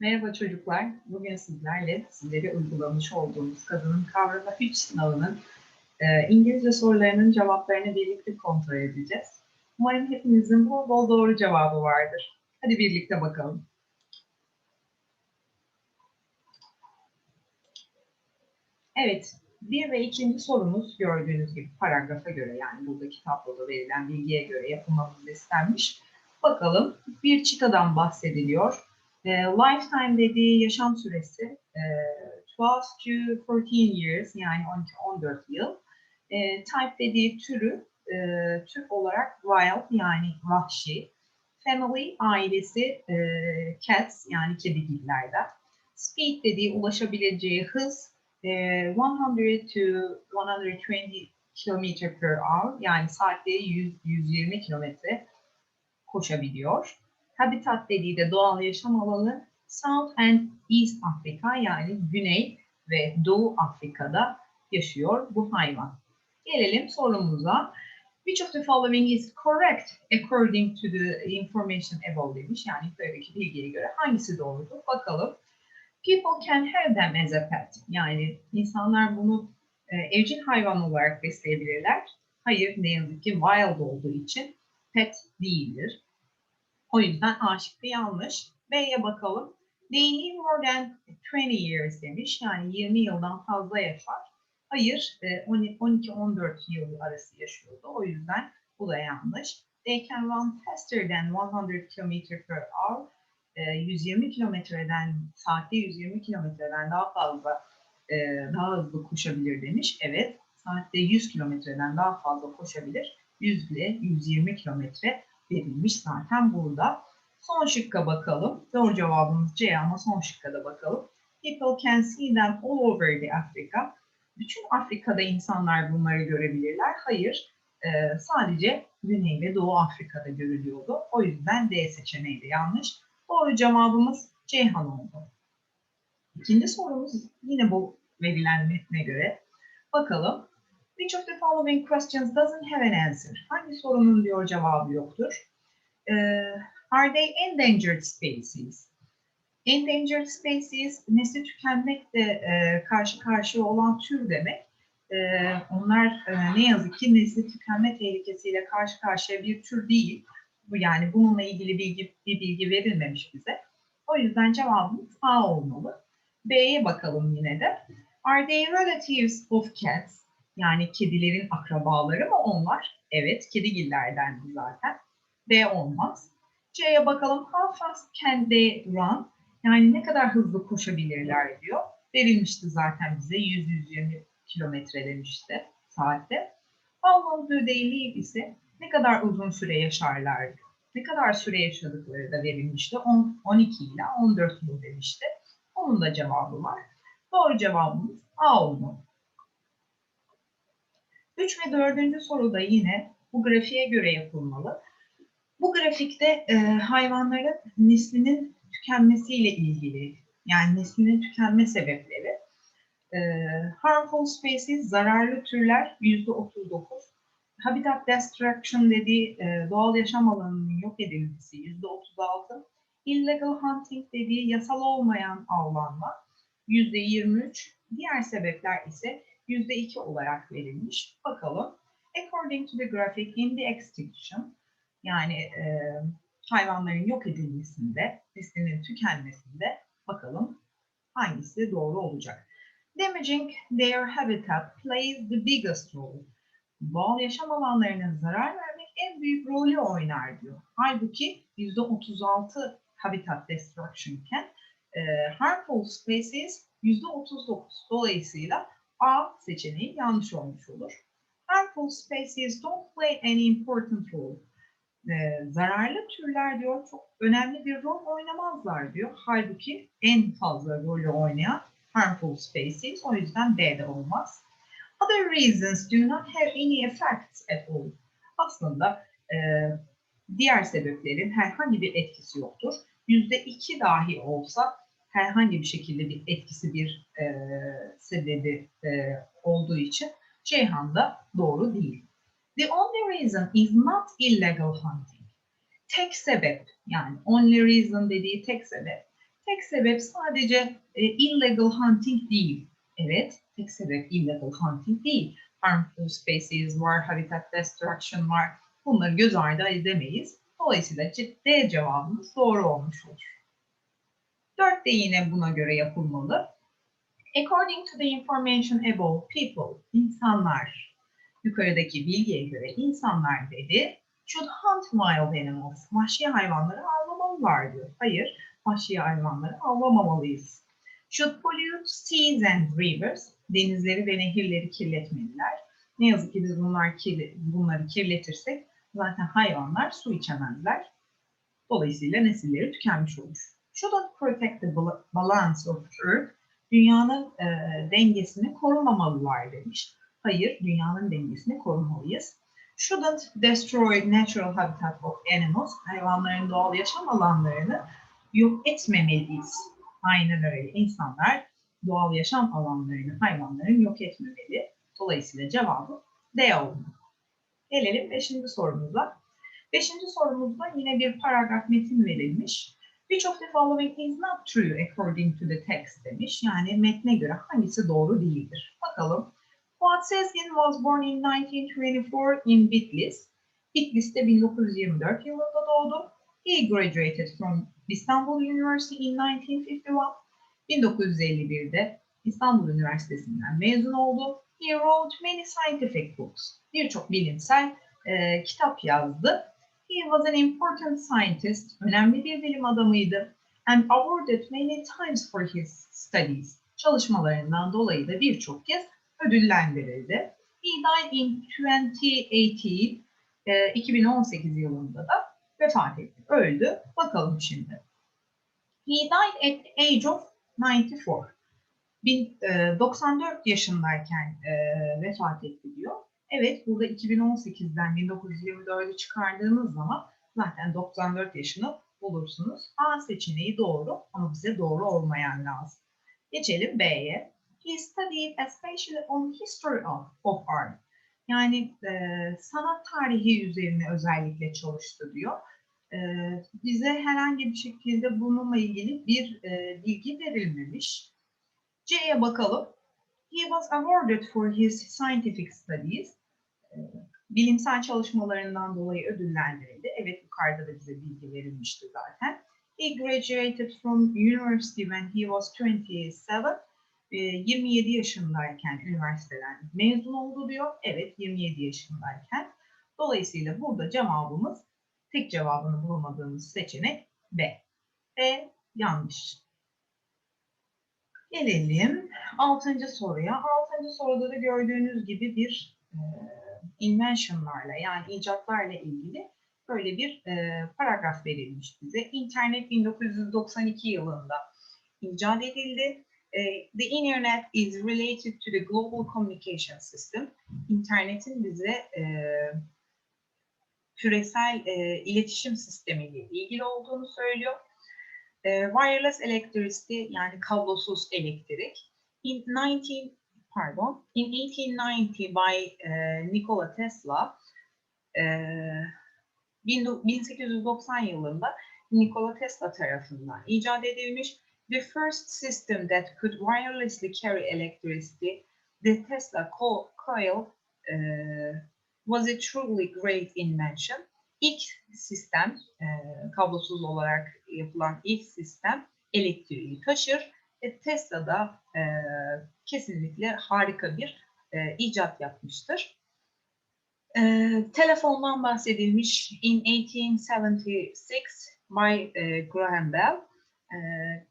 Merhaba çocuklar. Bugün sizlerle sizlere uygulamış olduğumuz kadının kavramı 3 sınavının e, İngilizce sorularının cevaplarını birlikte kontrol edeceğiz. Umarım hepinizin bol bol doğru cevabı vardır. Hadi birlikte bakalım. Evet, bir ve ikinci sorumuz gördüğünüz gibi paragrafa göre yani buradaki tabloda verilen bilgiye göre yapılmamız istenmiş. Bakalım bir çitadan bahsediliyor. E, lifetime dediği yaşam süresi e, 12 to 14 years yani 12-14 yıl. E, type dediği türü e, tür olarak wild yani vahşi. Family ailesi e, cats yani kedigillerden. Speed dediği ulaşabileceği hız e, 100 to 120 km per hour yani saatte 100-120 kilometre koşabiliyor. Habitat dediği de doğal yaşam alanı South and East Afrika yani Güney ve Doğu Afrika'da yaşıyor bu hayvan. Gelelim sorumuza. Which of the following is correct according to the information above demiş. Yani yukarıdaki bilgiye göre hangisi doğrudur? Bakalım. People can have them as a pet. Yani insanlar bunu e, evcil hayvan olarak besleyebilirler. Hayır ne yazık ki wild olduğu için pet değildir. O yüzden A yanlış. B'ye bakalım. Live more than 20 years demiş. Yani 20 yıldan fazla yaşar. Hayır, 12-14 yıl arası yaşıyordu. O yüzden bu da yanlış. They can run faster than 100 km per hour. 120 kilometreden, saatte 120 kilometreden daha fazla, daha hızlı koşabilir demiş. Evet, saatte 100 kilometreden daha fazla koşabilir. 100 ile 120 kilometre verilmiş zaten burada. Son şıkka bakalım. Doğru cevabımız C ama son şıkka da bakalım. People can see them all over the Africa. Bütün Afrika'da insanlar bunları görebilirler. Hayır, e, sadece Güney ve Doğu Afrika'da görülüyordu. O yüzden D seçeneği de yanlış. Doğru cevabımız Ceyhan oldu. İkinci sorumuz yine bu verilen metne göre. Bakalım. Which of the following questions doesn't have an answer? Hangi sorunun diyor cevabı yoktur? Uh, are they endangered species? Endangered species nesli tükenmekle e, karşı karşıya olan tür demek. E, onlar e, ne yazık ki nesli tükenme tehlikesiyle karşı karşıya bir tür değil. Bu yani bununla ilgili bilgi bir bilgi verilmemiş bize. O yüzden cevabımız A olmalı. B'ye bakalım yine de. Are they relatives of cats? Yani kedilerin akrabaları mı onlar? Evet, kedigillerden zaten. B olmaz. C'ye bakalım. How fast can they run? Yani ne kadar hızlı koşabilirler diyor. Verilmişti zaten bize 100-120 kilometre demişti saatte. How long do they live ise ne kadar uzun süre yaşarlar diyor. Ne kadar süre yaşadıkları da verilmişti. 10, 12 ile 14 yıl demişti. Onun da cevabı var. Doğru cevabımız A olmalı. 3 ve 4. soruda yine bu grafiğe göre yapılmalı. Bu grafikte e, hayvanların neslinin tükenmesiyle ilgili, yani neslinin tükenme sebepleri. E, harmful species, zararlı türler %39. Habitat destruction dediği e, doğal yaşam alanının yok edilmesi %36. Illegal hunting dediği yasal olmayan avlanma %23. Diğer sebepler ise %2 olarak verilmiş. Bakalım. According to the graphic in the extinction yani e, hayvanların yok edilmesinde, neslinin tükenmesinde bakalım hangisi doğru olacak. Damaging their habitat plays the biggest role. Doğal yaşam alanlarına zarar vermek en büyük rolü oynar diyor. Halbuki %36 habitat destruction iken e, harmful species %39. Dolayısıyla A seçeneği yanlış olmuş olur. Harmful species don't play any important role. Ee, zararlı türler diyor çok önemli bir rol oynamazlar diyor. Halbuki en fazla rolü oynayan harmful species. O yüzden B de olmaz. Other reasons do not have any effects at all. Aslında e, diğer sebeplerin herhangi bir etkisi yoktur. Yüzde iki dahi olsa herhangi bir şekilde bir etkisi bir e, sebebi e, olduğu için Ceyhan da doğru değil. The only reason is not illegal hunting. Tek sebep yani only reason dediği tek sebep Tek sebep sadece e, illegal hunting değil. Evet, tek sebep illegal hunting değil. Harmful species var, habitat destruction var. Bunları göz ardı edemeyiz. Dolayısıyla D cevabımız doğru olmuş olur. 4 de yine buna göre yapılmalı. According to the information above, people, insanlar, yukarıdaki bilgiye göre insanlar dedi, should hunt wild animals, vahşi hayvanları avlamalılar diyor. Hayır, vahşi hayvanları avlamamalıyız. Should pollute seas and rivers, denizleri ve nehirleri kirletmeliler. Ne yazık ki biz bunlar kirli, bunları kirletirsek zaten hayvanlar su içemezler. Dolayısıyla nesilleri tükenmiş olur. Shouldn't protect the balance of earth, dünyanın e, dengesini korumamalılar demiş. Hayır, dünyanın dengesini korumalıyız. Shouldn't destroy natural habitat of animals, hayvanların doğal yaşam alanlarını yok etmemeliyiz. Aynen öyle. İnsanlar doğal yaşam alanlarını hayvanların yok etmemeli. Dolayısıyla cevabı D olmalı. Gelelim beşinci sorumuza. Beşinci sorumuzda yine bir paragraf metin verilmiş. Of the following is not true according to the text demiş. Yani metne göre hangisi doğru değildir. Bakalım. Fuat Sezgin was born in 1924 in Bitlis. Bitlis'te 1924 yılında doğdu. He graduated from Istanbul University in 1951. 1951'de İstanbul Üniversitesi'nden mezun oldu. He wrote many scientific books. Birçok bilimsel e, kitap yazdı. He was an important scientist. Önemli bir bilim adamıydı. And awarded many times for his studies. Çalışmalarından dolayı da birçok kez ödüllendirildi. He died in 2018. E, 2018 yılında da vefat etti. Öldü. Bakalım şimdi. He died at the age of 94. 94 yaşındayken e, vefat etti diyor. Evet burada 2018'den 1924'ü çıkardığınız zaman zaten 94 yaşını bulursunuz. A seçeneği doğru ama bize doğru olmayan lazım. Geçelim B'ye. He studied especially on history of, of art. Yani e, sanat tarihi üzerine özellikle çalıştı diyor. E, bize herhangi bir şekilde bununla ilgili bir e, bilgi verilmemiş. C'ye bakalım. He was awarded for his scientific studies. Bilimsel çalışmalarından dolayı ödüllendirildi. Evet yukarıda da bize bilgi verilmişti zaten. He graduated from university when he was 27. 27 yaşındayken üniversiteden mezun oldu diyor. Evet 27 yaşındayken. Dolayısıyla burada cevabımız tek cevabını bulamadığımız seçenek B. B yanlış. Gelelim altıncı soruya. Altıncı soruda da gördüğünüz gibi bir e, inventionlarla yani icatlarla ilgili böyle bir e, paragraf verilmiş bize. İnternet 1992 yılında icat edildi. E, the internet is related to the global communication system. İnternetin bize e, küresel e, iletişim sistemiyle ilgili olduğunu söylüyor. E, wireless electricity yani kablosuz elektrik. In 19 pardon in 1890 by e, Nikola Tesla e, 1890 yılında Nikola Tesla tarafından icat edilmiş the first system that could wirelessly carry electricity the Tesla co coil uh, was a truly great invention ilk sistem, e, kablosuz olarak yapılan ilk sistem elektriği taşır. E, Tesla da e, kesinlikle harika bir e, icat yapmıştır. E, telefondan bahsedilmiş in 1876 by e, Graham Bell. E,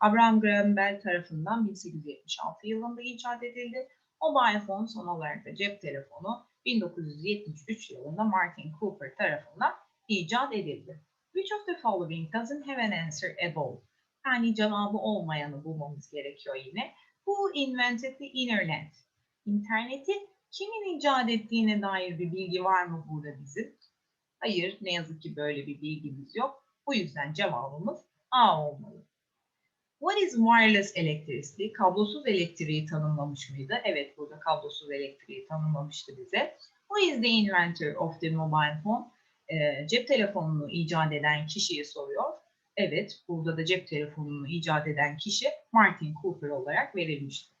Abraham Graham Bell tarafından 1876 yılında icat edildi. Mobile phone son olarak da cep telefonu 1973 yılında Martin Cooper tarafından icat edildi. Which of the following doesn't have an answer at all? Yani cevabı olmayanı bulmamız gerekiyor yine. Who invented the internet? İnterneti kimin icat ettiğine dair bir bilgi var mı burada bizim? Hayır, ne yazık ki böyle bir bilgimiz yok. Bu yüzden cevabımız A olmalı. What is wireless electricity? Kablosuz elektriği tanımlamış mıydı? Evet, burada kablosuz elektriği tanımlamıştı bize. Who is the inventor of the mobile phone? E, cep telefonunu icat eden kişiye soruyor. Evet, burada da cep telefonunu icat eden kişi Martin Cooper olarak verilmiştir.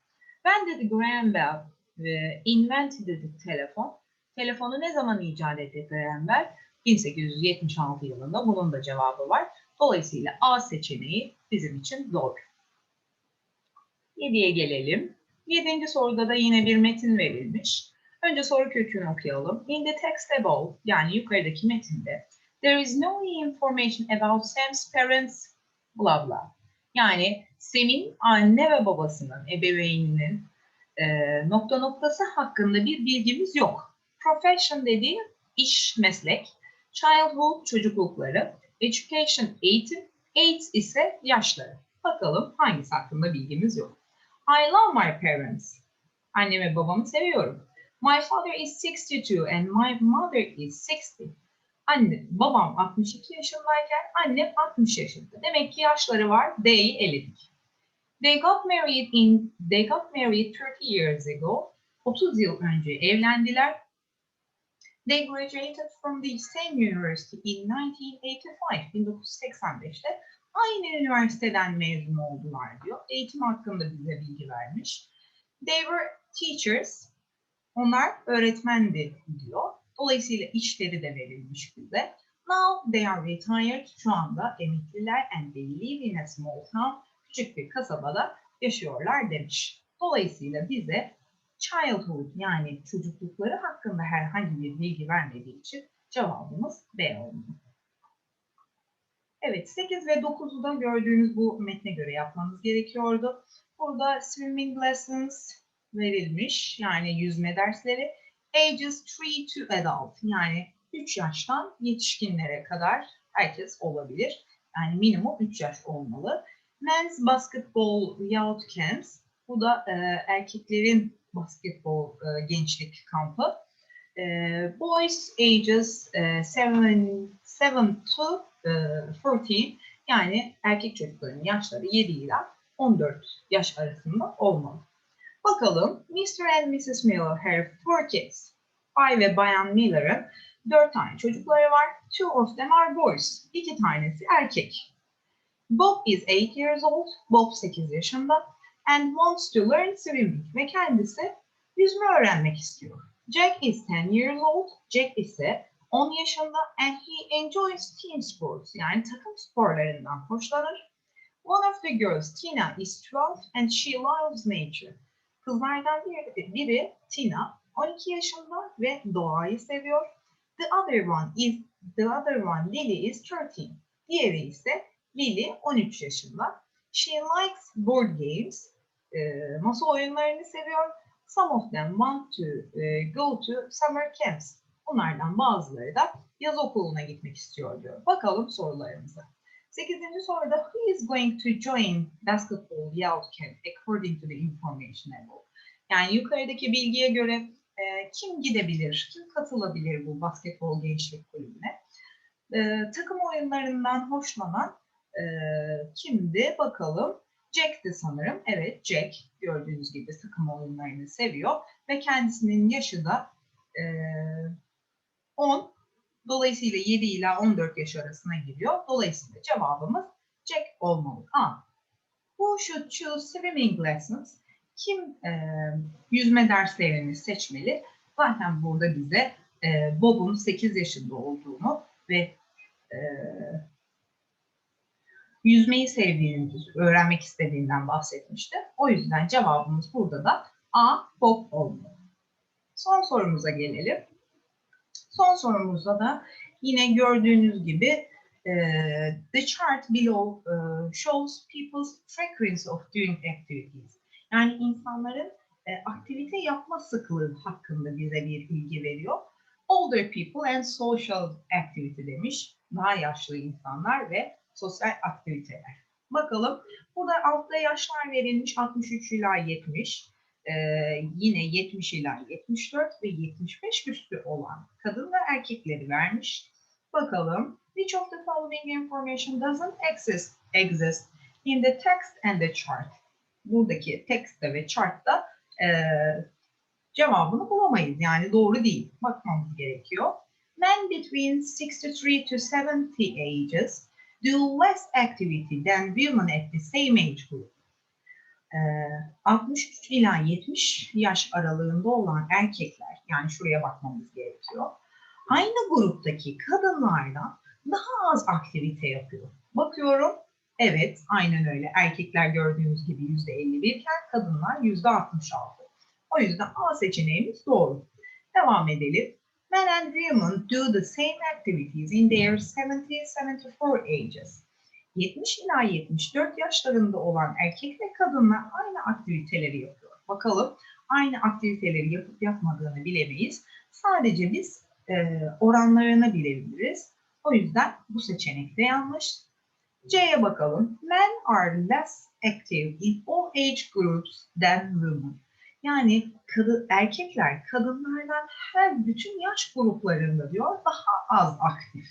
When did Graham Bell e, invented the telefon? Telefonu ne zaman icat etti Graham Bell? 1876 yılında bunun da cevabı var. Dolayısıyla A seçeneği bizim için doğru. 7'ye gelelim. 7. soruda da yine bir metin verilmiş. Önce soru kökünü okuyalım. In the text above, yani yukarıdaki metinde, there is no information about Sam's parents, bla bla. Yani Sam'in anne ve babasının, ebeveyninin e, nokta noktası hakkında bir bilgimiz yok. Profession dediği iş, meslek. Childhood, çocuklukları. Education, eğitim. Age ise yaşları. Bakalım hangisi hakkında bilgimiz yok. I love my parents. Annemi babamı seviyorum. My father is 62 and my mother is 60. Anne, babam 62 yaşındayken annem 60 yaşında. Demek ki yaşları var. They'i eledik. They got married in they got married 30 years ago. 30 yıl önce evlendiler. They graduated from the same university in 1985. 1985'te aynı üniversiteden mezun oldular diyor. Eğitim hakkında bize bilgi vermiş. They were teachers. Onlar öğretmendi diyor. Dolayısıyla işleri de verilmiş bize. Now they are retired. Şu anda emekliler and they live in a small town. Küçük bir kasabada yaşıyorlar demiş. Dolayısıyla bize childhood yani çocuklukları hakkında herhangi bir bilgi vermediği için cevabımız B olmalı. Evet 8 ve 9'u da gördüğünüz bu metne göre yapmanız gerekiyordu. Burada swimming lessons verilmiş yani yüzme dersleri. Ages 3 to adult yani 3 yaştan yetişkinlere kadar herkes olabilir. Yani minimum 3 yaş olmalı. Men's basketball youth camps. Bu da e, erkeklerin basketbol e, gençlik kampı. E, boys ages 7 to e, 14 yani erkek çocukların yaşları 7 ile 14 yaş arasında olmalı. Bakalım Mr. and Mrs. Miller have four kids. Bay ve Bayan Miller'ın dört tane çocukları var. Two of them are boys. İki tanesi erkek. Bob is 8 years old. Bob 8 yaşında. And wants to learn swimming. Ve kendisi yüzme öğrenmek istiyor. Jack is 10 years old. Jack ise 10 yaşında and he enjoys team sports yani takım sporlarından hoşlanır. One of the girls, Tina, is 12 and she loves nature. Kızlardan biri, biri Tina, 12 yaşında ve doğayı seviyor. The other one is the other one Lily is 13. Diğeri ise Lily 13 yaşında. She likes board games. E, masa oyunlarını seviyor. Some of them want to e, go to summer camps. Bunlardan bazıları da yaz okuluna gitmek istiyor diyor. Bakalım sorularımıza. 8. soruda who is going to join basketball camp according to the information above? Yani yukarıdaki bilgiye göre e, kim gidebilir, kim katılabilir bu basketbol gençlik kulübüne? E, takım oyunlarından hoşlanan e, kimdi bakalım. Jack'ti sanırım. Evet Jack gördüğünüz gibi takım oyunlarını seviyor ve kendisinin yaşı da e, 10. Dolayısıyla 7 ila 14 yaş arasına giriyor. Dolayısıyla cevabımız Jack olmalı. A. Who should choose swimming lessons? Kim e, yüzme derslerini seçmeli? Zaten burada bize e, Bob'un 8 yaşında olduğunu ve e, yüzmeyi sevdiğini, öğrenmek istediğinden bahsetmişti. O yüzden cevabımız burada da A. Bob olmalı. Son sorumuza gelelim. Son sorumuzda da yine gördüğünüz gibi e, the chart below e, shows people's frequency of doing activities. Yani insanların e, aktivite yapma sıklığı hakkında bize bir bilgi veriyor. Older people and social activity demiş. Daha yaşlı insanlar ve sosyal aktiviteler. Bakalım burada altta yaşlar verilmiş 63 ila 70. Ee, yine 70 ila 74 ve 75 üstü olan kadın ve erkekleri vermiş. Bakalım which of the following information doesn't exist, exist in the text and the chart? Buradaki textte ve chartta e, cevabını bulamayız. Yani doğru değil. Bakmamız gerekiyor. Men between 63 to 70 ages do less activity than women at the same age group. Ee, 63 ila 70 yaş aralığında olan erkekler, yani şuraya bakmamız gerekiyor. Aynı gruptaki kadınlardan daha az aktivite yapıyor. Bakıyorum, evet aynen öyle. Erkekler gördüğünüz gibi %51 iken kadınlar %66. O yüzden A seçeneğimiz doğru. Devam edelim. Men and women do the same activities in their 70-74 ages. 70 ila 74 yaşlarında olan erkek ve kadınlar aynı aktiviteleri yapıyor. Bakalım aynı aktiviteleri yapıp yapmadığını bilemeyiz. Sadece biz e, oranlarını bilebiliriz. O yüzden bu seçenek de yanlış. C'ye bakalım. Men are less active in all age groups than women. Yani kadı, erkekler kadınlardan her bütün yaş gruplarında diyor daha az aktif.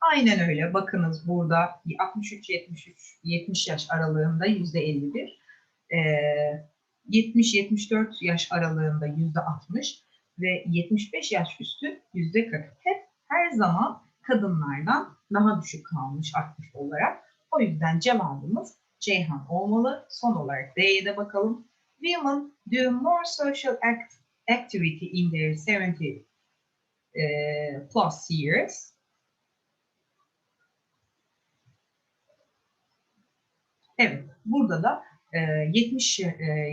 Aynen öyle. Bakınız burada 63-73 70 yaş aralığında yüzde 51, 70-74 yaş aralığında yüzde 60 ve 75 yaş üstü yüzde 40. Hep her zaman kadınlardan daha düşük kalmış aktif olarak. O yüzden cevabımız Ceyhan olmalı. Son olarak D'ye de bakalım. Women do more social act activity in their 70 eh, plus years. Evet, burada da e, 70 e,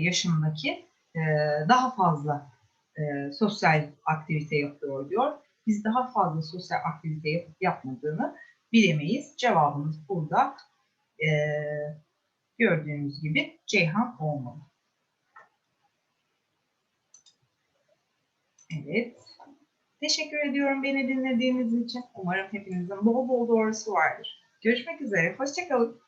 yaşındaki e, daha fazla e, sosyal aktivite yapıyor diyor. Biz daha fazla sosyal aktivite yapıp yapmadığını bilemeyiz. Cevabımız burada e, gördüğünüz gibi Ceyhan olmalı. Evet. Teşekkür ediyorum beni dinlediğiniz için. Umarım hepinizin bol bol doğrusu vardır. Görüşmek üzere. Hoşçakalın.